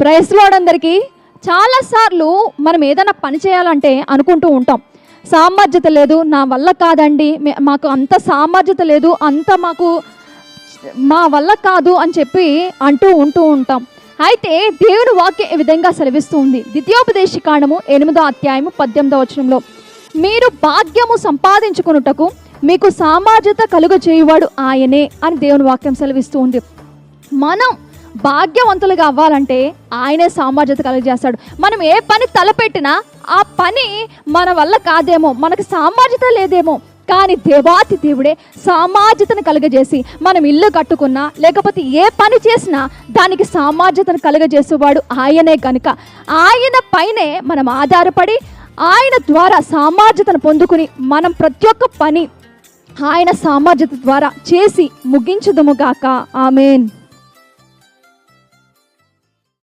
ప్రైస్లోడందరికీ చాలాసార్లు మనం ఏదైనా పని చేయాలంటే అనుకుంటూ ఉంటాం. సామర్థ్యత లేదు నా వల్ల కాదండి మాకు అంత సామర్థ్యత లేదు అంత మాకు మా వల్ల కాదు అని చెప్పి అంటూ ఉంటూ ఉంటాం. అయితే దేవుని వాక్యం ఈ విధంగా సెలవిస్తూ ఉంది. ద్వితీయోపదేశ కాండము ఎనిమిదో అధ్యాయము పద్దెనిమిదో వచనంలో మీరు భాగ్యము సంపాదించుకున్నటకు మీకు సామర్థ్యత కలుగ చేయువాడు ఆయనే అని దేవుని వాక్యం సెలవిస్తూ ఉంది. మనం భాగ్యవంతులుగా అవ్వాలంటే ఆయనే సామర్థ్యత కలుగజేస్తాడు మనం ఏ పని తలపెట్టినా ఆ పని మన వల్ల కాదేమో మనకు సామర్థ్యత లేదేమో. కానీ దేవాతి దేవుడే సామాజితను కలుగజేసి మనం ఇల్లు కట్టుకున్నా లేకపోతే ఏ పని చేసినా దానికి సామాజితను కలుగజేసేవాడు ఆయనే గనుక. ఆయన పైనే మనం ఆధారపడి ఆయన ద్వారా సామాజితను పొందుకుని మనం ప్రతి ఒక్క పని ఆయన సామర్థ్యత ద్వారా చేసి ముగించుదుముగాక ఆమెన్.